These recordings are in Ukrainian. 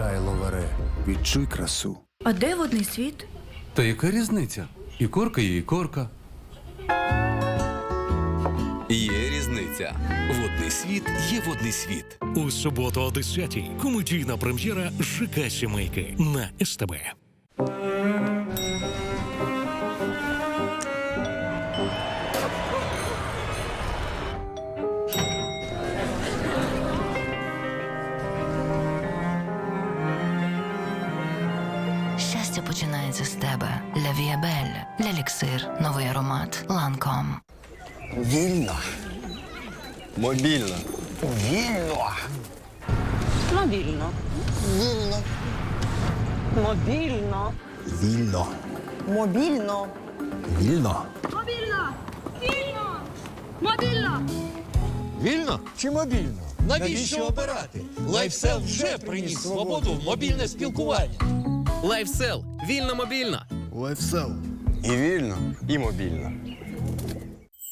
Чай ловаре. Відчуй красу. А де водний світ? Та яка різниця? І корка є і корка. Є різниця. Водний світ є водний світ. У суботу о 10-й комедійна прем'єра ЖК Сімейки на СТБ. Віабель, новий аромат, Ланком. Вільно. Мобільно. Вільно. Мобільно. Вільно. Мобільно. Вільно. Мобільно. Вільно. Мобільно! Вільно чи мобільно? Навіщо обирати? Лайфсел вже приніс свободу в мобільне спілкування. Лайфсел. Вільно мобільно. Лайфсел. І вільно, і мобільно.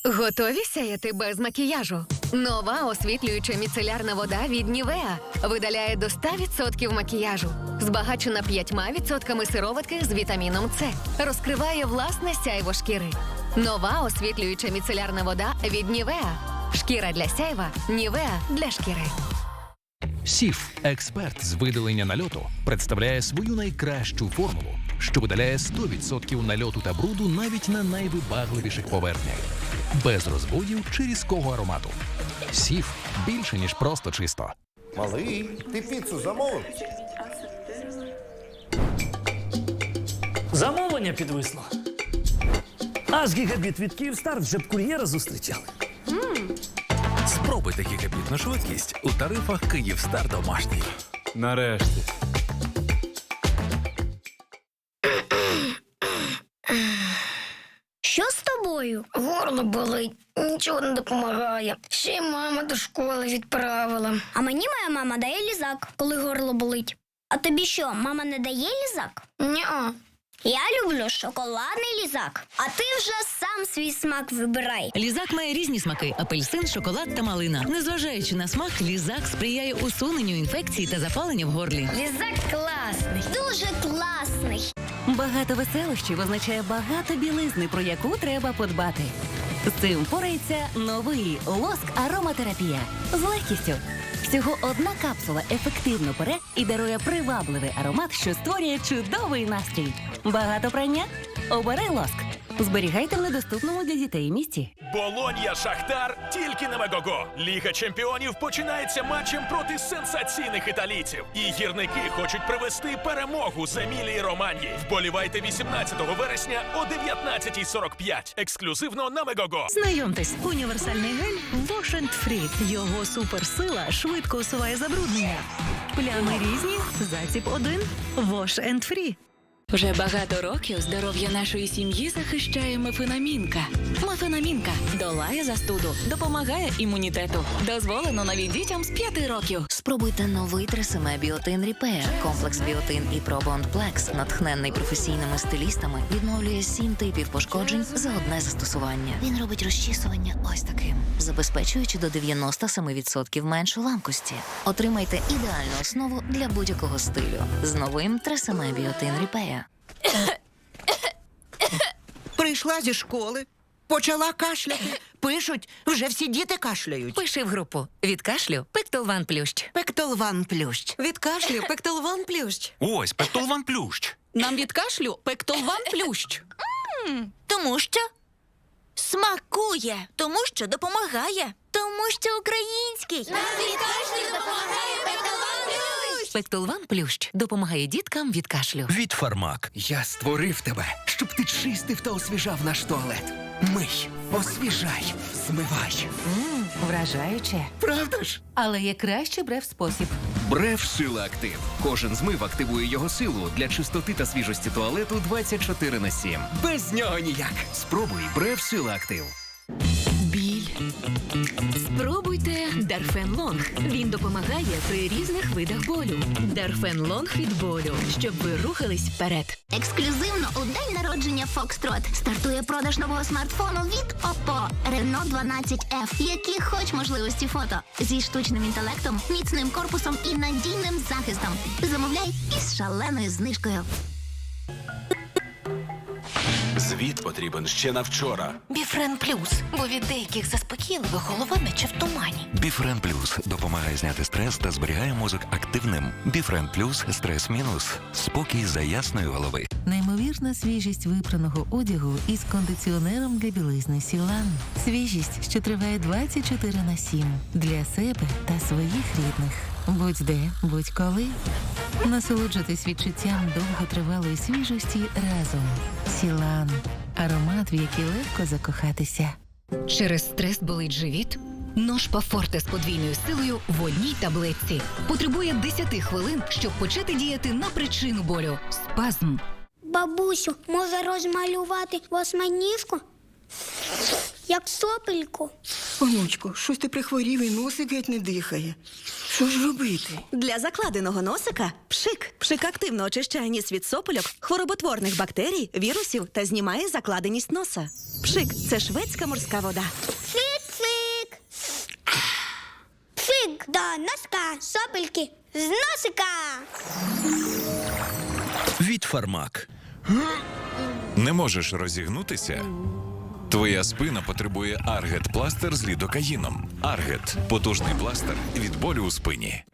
Готові сяяти без макіяжу? Нова освітлююча міцелярна вода від Нівеа видаляє до 100% макіяжу. Збагачена 5% сироватки з вітаміном С. Розкриває власне сяйво шкіри. Нова освітлююча міцелярна вода від Нівеа. Шкіра для сяйва, Нівеа для шкіри. Сіф, експерт з видалення нальоту, представляє свою найкращу формулу, що видаляє 100% нальоту та бруду навіть на найвибагливіших поверхнях, без розводів чи різкого аромату. Сіф більше ніж просто чисто. Малий, ти піцу замовив? Замовлення підвисло. А з гігабіт від Київстар вже б кур'єра зустрічали. Спробуйте гігабітну швидкість у тарифах Київстар домашній. Нарешті. Що з тобою? Горло болить, нічого не допомагає. Ще й мама до школи відправила. А мені моя мама дає лізак, коли горло болить. А тобі що, мама не дає лізак? Ня. Я люблю шоколадний лізак. А ти вже сам свій смак вибирай. Лізак має різні смаки: апельсин, шоколад та малина. Незважаючи на смак, лізак сприяє усуненню інфекції та запалення в горлі. Лізак класний. Дуже класний. Багато веселощів означає багато білизни, про яку треба подбати. З цим порається новий лоск ароматерапія з легкістю. Всього одна капсула ефективно пере і дарує привабливий аромат, що створює чудовий настрій. Багато прання? Обери лоск. Зберігайте в недоступному для дітей місці. Болонья Шахтар тільки на Мегого. Ліга чемпіонів починається матчем проти сенсаційних італійців. І гірники хочуть привести перемогу з Емілії Романьї. Вболівайте 18 вересня о 19.45. Ексклюзивно на Мегого. Знайомтесь, універсальний гель Wash and Free. Його суперсила швидко усуває забруднення. Плями різні, заціп один. Wash and Free. Вже багато років здоров'я нашої сім'ї захищає мефенамінка. Мефенамінка долає застуду, допомагає імунітету. Дозволено навіть дітям з 5 років. Спробуйте новий тресеме Біотин Ріпея. Комплекс Біотин і Пробонд Плекс, натхненний професійними стилістами, відновлює сім типів пошкоджень за одне застосування. Він робить розчісування ось таким, забезпечуючи до 97% меншу ламкості. Отримайте ідеальну основу для будь-якого стилю з новим тресеме Біотин Ріпея. Прийшла зі школи, почала кашляти. Пишуть, вже всі діти кашляють. Пиши в групу від кашлю Пектолван Плющ. Пектолван плющ. Від кашлю пектолван плющ. Ось Пектолван Плющ. Нам від кашлю пектолван плющ. Тому що смакує, тому що допомагає, тому що український. Пектолван Плющ допомагає діткам від кашлю. Від Фармак. Я створив тебе, щоб ти чистив та освіжав наш туалет. Мий, освіжай, змивай. Вражаюче. Правда ж? Але є кращий брев спосіб. Бреф Сила Актив. Кожен змив активує його силу для чистоти та свіжості туалету 24 на 7. Без нього ніяк. Спробуй Бреф Сила Актив. Спробуйте Дарфен Лонг. Він допомагає при різних видах болю. Дарфен Лонг від болю, щоб ви рухались вперед. Ексклюзивно у день народження Foxtrot стартує продаж нового смартфону від Oppo Reno 12F, які хоч можливості фото зі штучним інтелектом, міцним корпусом і надійним захистом. Замовляй із шаленою знижкою. Звіт потрібен ще на вчора. Біфрен плюс, бо від деяких заспокійливих голова наче в тумані. Біфрен Плюс допомагає зняти стрес та зберігає мозок активним. Біфрен Плюс стрес мінус. Спокій за ясної голови. Неймовірна свіжість випраного одягу із кондиціонером для білизни Сілан. Свіжість, що триває 24 на 7 для себе та своїх рідних. Будь-де, будь-коли. Насолоджуйтесь відчуттям довготривалої свіжості разом. Сілан. Аромат, в який легко закохатися. Через стрес болить живіт? Ножпа Форте з подвійною силою в одній таблетці. Потребує 10 хвилин, щоб почати діяти на причину болю. Спазм. Бабусю, може розмалювати восьминіжку? Як сопельку. Онучко, щось ти прихворів і носик геть не дихає. Що ж робити? Для закладеного носика пшик. Пшик активно очищає ніс від сопельок, хвороботворних бактерій, вірусів та знімає закладеність носа. Пшик це шведська морська вода. Фик-фик. Фик до носка, сопельки з носика. Від Фармак. Не можеш розігнутися? Твоя спина потребує Аргет пластир з лідокаїном. Аргет потужний пластир від болю у спині.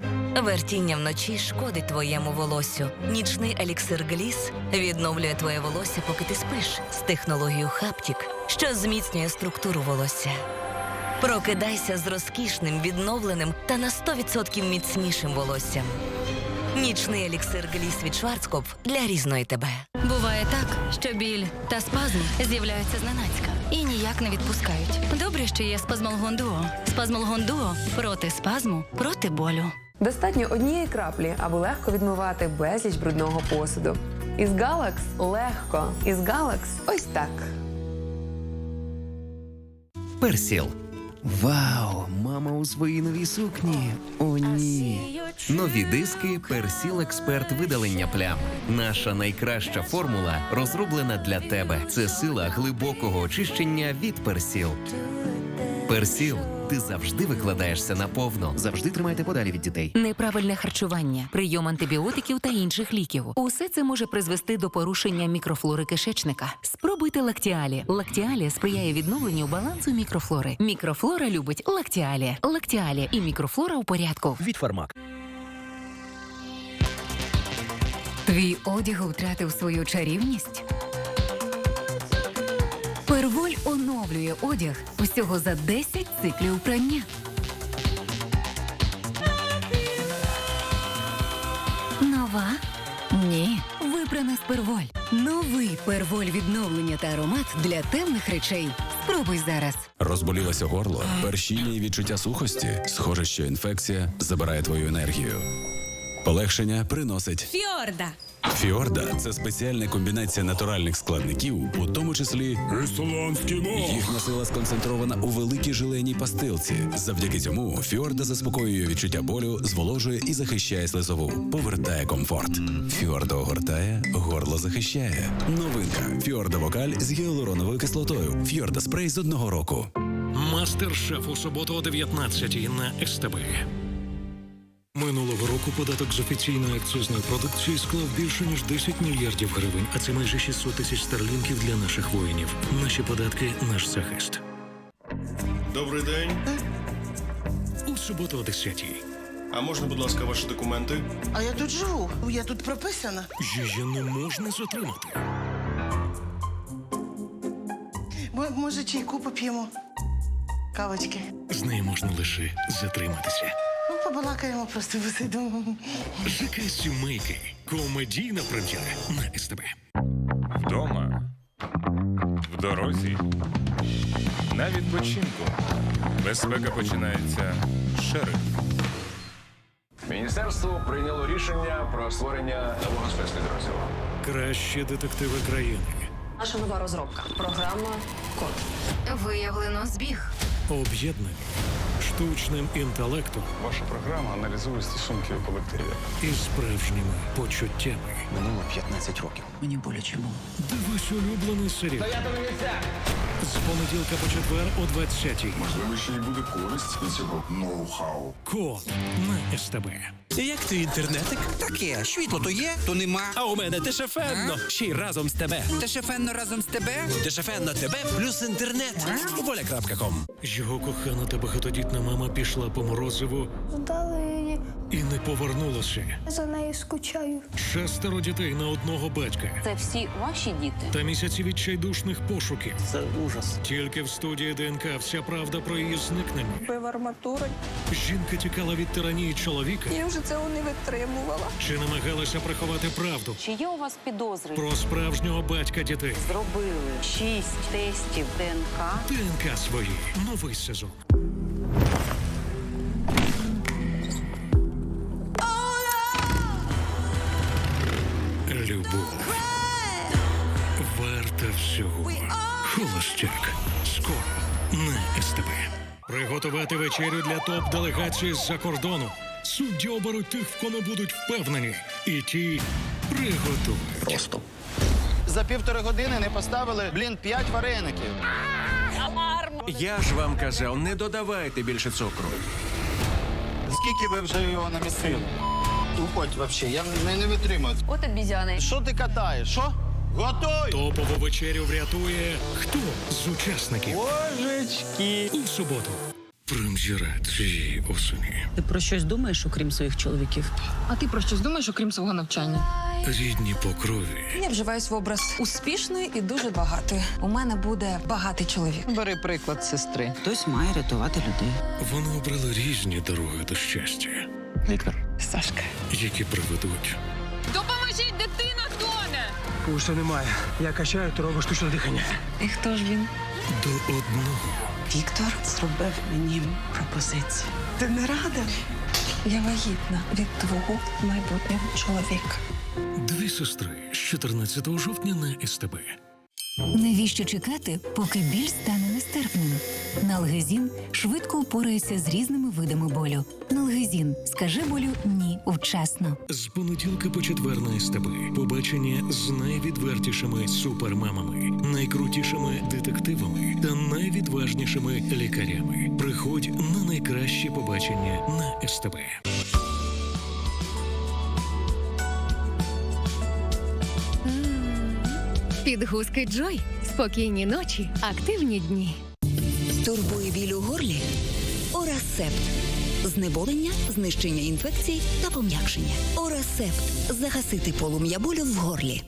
Вертіння вночі шкодить твоєму волоссю. Нічний еліксир Гліс відновлює твоє волосся, поки ти спиш з технологією Хаптік, що зміцнює структуру волосся. Прокидайся з розкішним, відновленим та на 100% міцнішим волоссям. Нічний еліксир Гліс від Шварцкоп для різної тебе. Буває так, що біль та спазм з'являються зненацька і ніяк не відпускають. Добре, що є спазмолгон дуо. Спазмолгон дуо проти спазму, проти болю. Достатньо однієї краплі, аби легко відмивати безліч брудного посуду. Із Галакс легко. Із Галакс ось так. Персіл. Вау, мама у своїй новій сукні. О, ні. Нові диски Персіл Експерт видалення плям. Наша найкраща формула розроблена для тебе. Це сила глибокого очищення від Персіл. Персіл, ти завжди викладаєшся наповно. Завжди тримайте подалі від дітей. Неправильне харчування, прийом антибіотиків та інших ліків. Усе це може призвести до порушення мікрофлори кишечника. Спробуйте лактіалі. Лактіалі сприяє відновленню балансу мікрофлори. Мікрофлора любить лактіалі. Лактіалі і мікрофлора у порядку. Від Фармак. Твій одяг втратив свою чарівність. Перволь оновлює одяг усього за 10 циклів прання. Нова? Ні. Вибрана з перволь. Новий перволь відновлення та аромат для темних речей. Спробуй зараз. Розболілося горло, першіння і відчуття сухості. Схоже, що інфекція забирає твою енергію. Полегшення приносить Фіорда. Фіорда це спеціальна комбінація натуральних складників, у тому числі їхня сила сконцентрована у великій жиленій пастилці. Завдяки цьому Фіорда заспокоює відчуття болю, зволожує і захищає слизову, повертає комфорт. Фіорда огортає, горло захищає. Новинка Фіорда Вокаль з гіалуроновою кислотою. Фіорда спрей з одного року. Мастер-шеф у суботу о 19 на СТБ. Минулого року податок з офіційної акцизної продукції склав більше ніж 10 мільярдів гривень, а це майже 600 тисяч старлінків для наших воїнів. Наші податки наш захист. Добрий день. У суботу о 10 А можна, будь ласка, ваші документи? А я тут живу, я тут прописана. Її не можна затримати. Може, чайку поп'ємо? Кавочки. З неї можна лише затриматися. Побалакаємо, просто висидимо. ЖК сімейки. Комедійна прем'єра на СТБ. Вдома, в дорозі, на відпочинку. Безпека починається шериф. Міністерство прийняло рішення про створення нового спецпідрозділу. Кращі детективи країни. Наша нова розробка. Програма Код. Виявлено збіг. об'єднані штучним інтелектом Ваша програма аналізує стосунки у колективі. і справжніми почуттями. Минуло 15 років. Мені боляче було. Дивись улюблений серіал з понеділка по четвер о 20 Можливо, ще й буде користь від цього ноу-хау. Код на СТБ. Як ти інтернетик? Таке, світло то є, то нема. А у мене дешефенно. Ще й разом з тебе. Дешефенно разом з тебе. Дешефенно тебе плюс інтернет. Воля.ком Його кохана та багатодітна мама пішла по морозиву Вдалині. і не повернулася. За нею скучаю. Шестеро дітей на одного батька Це всі ваші діти. та місяці відчайдушних пошуків. Це ужас. Тільки в студії ДНК вся правда про її зникнення. Бив арматури. Жінка тікала від тиранії чоловіка Я вже цього не витримувала. чи намагалася приховати правду Чи є у вас підозри? про справжнього батька дітей. Зробили шість тестів ДНК. ДНК свої. Новий сезон. Любов. Варта всього. Холостяк. Скоро на СТБ. Приготувати вечерю для топ-делегації з-за кордону. Судді оберуть тих, в кому будуть впевнені. І ті приготують. Просто. За півтори години не поставили, блін, п'ять вареників. Я ж вам казав, не додавайте більше цукру. Скільки ви вже його намісили? Уходь вообще, я не, не витримаю. От обізяни. Що ти катаєш? Що? Готуй! Топову вечерю врятує хто з учасників Божечки! у суботу. Прем'єра цієї осені. Ти про щось думаєш, окрім своїх чоловіків? А ти про щось думаєш, окрім свого навчання? Рідні по крові. Я вживаюсь в образ успішної і дуже багатої. У мене буде багатий чоловік. Бери приклад сестри. Хтось має рятувати людей. Вони обрали різні дороги до щастя, Лікар. Сашка. які приведуть Допоможіть, дитина тоне! Пульсу немає. Я качаю, ти робиш штучне дихання. І хто ж він? до одного. Віктор зробив мені пропозицію. Ти не рада? Я вагітна від твого майбутнього чоловіка. Дві сестри з 14 жовтня на СТБ. Навіщо чекати, поки біль стане нестерпним? Налгезін швидко упорається з різними видами болю. Налгезін скажи болю ні вчасно. З понеділка по четвер на СТБ. Побачення з найвідвертішими супермамами, найкрутішими детективами та найвідважнішими лікарями. Приходь на найкраще побачення на СТБ. Підгузки Джой. Спокійні ночі, активні дні. Турбує біль у горлі? Орасепт. Знеболення, знищення інфекцій та пом'якшення. Орасепт. Загасити полум'я болю в горлі.